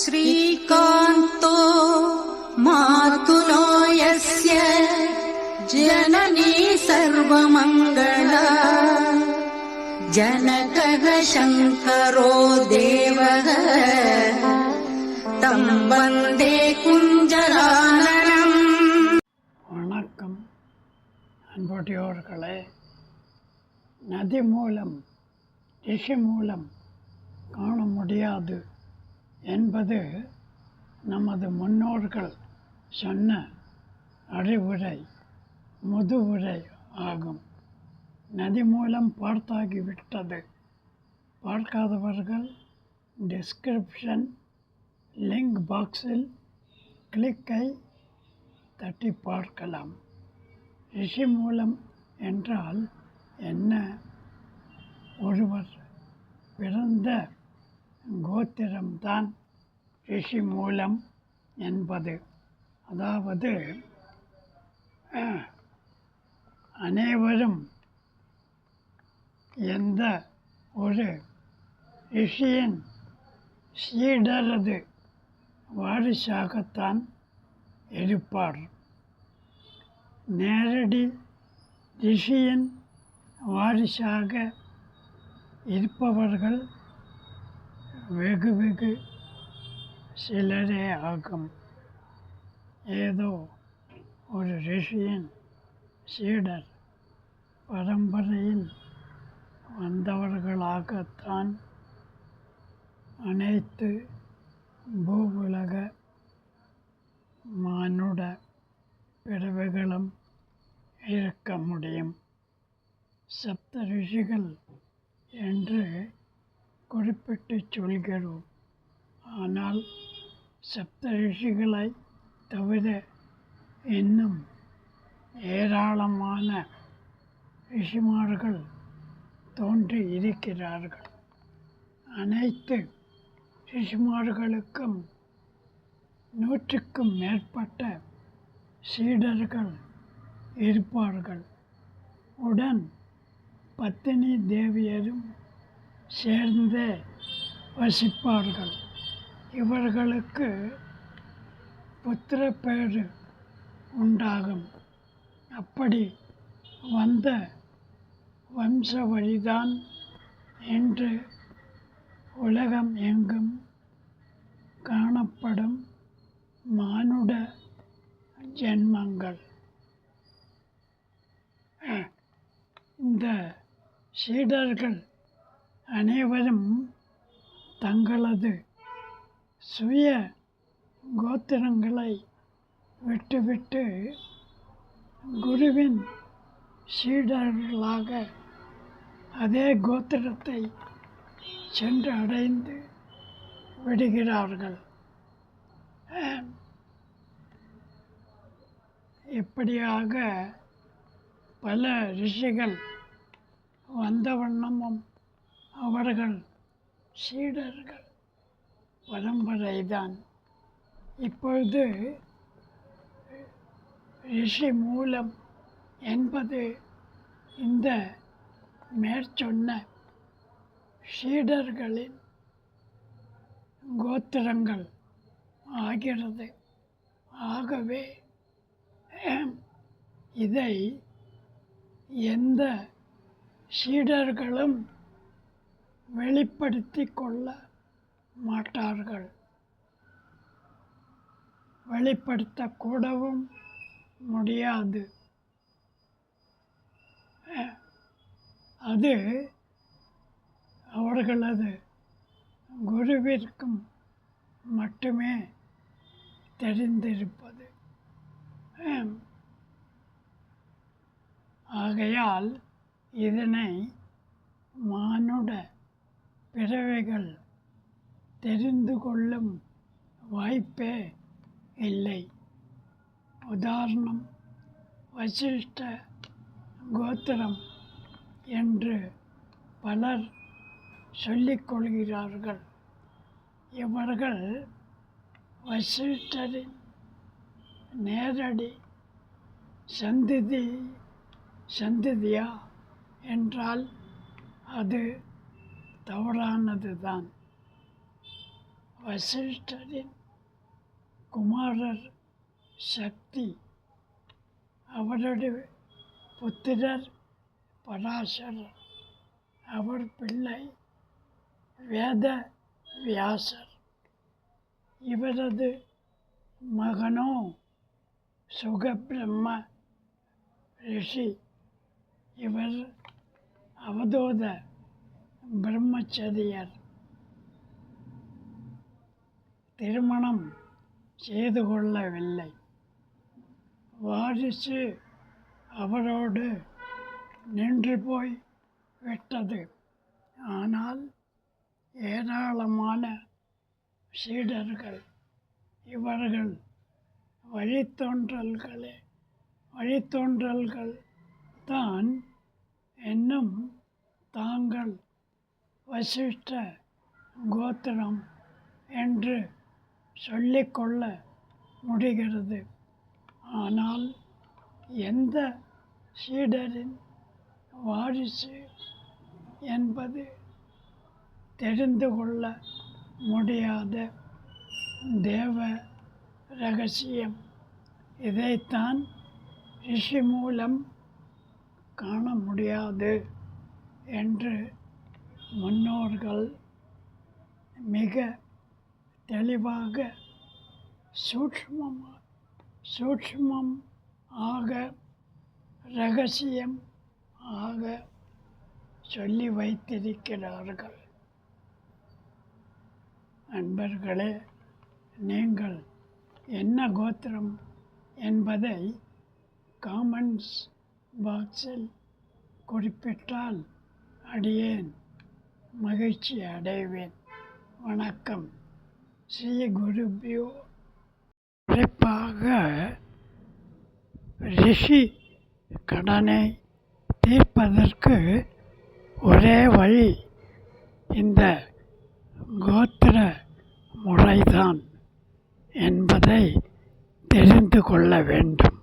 श्रीकान्तो मातुलो यस्य जननी सर्वमङ्गला जनकः शङ्करो देवः तं वन्दे कुञ्जराननम् வணக்கம் அன்புடையோர்களே நதி மூலம் ரிஷி மூலம் காண முடியாது என்பது நமது முன்னோர்கள் சொன்ன அறிவுரை முதுவுரை ஆகும். நதி மூலம் பார்த்தாகிவிட்டது. பார்க்காதவர்கள் டிஸ்கிரிப்ஷன் லிங்க் பாக்ஸில் கிளிக்கை தட்டி பார்க்கலாம். ரிஷி மூலம் என்றால் கோத்திரம்தான் ரிஷி மூலம் என்பது. அதாவது அனைவரும் எந்த ஒரு ரிஷியின் சீடரது வாரிசாகத்தான் இருப்பார். நேரடி ரிஷியின் வாரிசாக இருப்பவர்கள் வெகு வெகு சிலரே ஆகும். ஏதோ ஒரு ரிஷியின் சீடர் பரம்பரையில் வந்தவர்களாகத்தான் அனைத்து பூவுலக மானுட பிறவைகளும் இருக்க முடியும். சப்த ரிஷிகள் என்று குறிப்பிட்டு சொல்கிறோம். ஆனால் சப்த ரிஷிகளை தவிர இன்னும் ஏராளமான ரிஷிமார்கள் தோன்றி இருக்கிறார்கள் அனைத்து ரிஷிமார்களுக்கும் நூற்றுக்கும் மேற்பட்ட சீடர்கள் இருப்பார்கள். உடன் பத்தினி தேவியரும் சேர்ந்தே வசிப்பார்கள். இவர்களுக்கு புத்திர பேறு உண்டாகும். அப்படி வந்த வம்ச வழிதான் என்று உலகம் எங்கும் காணப்படும் மானுட ஜென்மங்கள். இந்த சீடர்கள் அனைவரும் தங்களது சுய கோத்திரங்களை விட்டுவிட்டு குருவின் சீடர்களாக அதே கோத்திரத்தை சென்று அடைந்து விடுகிறார்கள். இப்படியாக பல ரிஷிகள் வந்த வண்ணமும் அவர்கள் சீடர்கள் பரம்பரைதான். இப்பொழுது ரிஷி மூலம் என்பது இந்த மேற்சொன்ன சீடர்களின் கோத்திரங்கள் ஆகிறது. ஆகவே இதை எந்த சீடர்களும் வெளிப்படுத்தி கொள்ள மாட்டார்கள். வெளிப்படுத்தக்கூடவும் முடியாது. அது அவர்களது குருவிற்கும் மட்டுமே தெரிந்திருப்பது. ஆகையால் இதனை மானுட பிறவைகள் தெரிந்து கொள்ளும் வாய்ப்பே இல்லை. உதாரணம் வசிஷ்ட கோத்திரம் என்று பலர் சொல்லிக்கொள்கிறார்கள். இவர்கள் வசிஷ்டரின் நேரடி சந்ததி சந்ததியா என்றால் அது தவறானது தான் வசிஷ்டரின் குமாரர் சக்தி அவருடைய புத்திரர் பராசரர் அவர் பிள்ளை வேத வியாசர் இவரது மகனோ சுகபிரம்ம ரிஷி. இவர் அவதூத பிரம்மச்சரியர். திருமணம் செய்து கொள்ளவில்லை. வாரிசு அவரோடு நின்று போய் விட்டது. ஆனால் ஏராளமான சீடர்கள் இவர்கள் வழித்தோன்றல்களே வழித்தோன்றல்கள் தான் என்னும் தாங்கள் வசிஷ்ட கோத்திரம் என்று சொல்லிக்கொள்ள முடிகிறது. ஆனால் எந்த சீடரின் வாரிசு என்பது தெரிந்து கொள்ள முடியாத தேவ ரகசியம். இதைத்தான் ரிஷி மூலம் காண முடியாது என்று முன்னோர்கள் மிக தெளிவாக சூட்சுமமாக சூட்சுமம் ஆக ரகசியம் ஆக சொல்லி வைத்திருக்கிறார்கள். அன்பர்களே நீங்கள் என்ன கோத்திரம் என்பதை காமெண்ட்ஸ் பாக்ஸில் குறிப்பிட்டால் அடியேன். மகிழ்ச்சி அடைவேன். வணக்கம். ஸ்ரீ குருபியோ குறிப்பாக ரிஷி கடனை தீர்ப்பதற்கு ஒரே வழி இந்த கோத்திர முறைதான் என்பதை தெரிந்து கொள்ள வேண்டும்.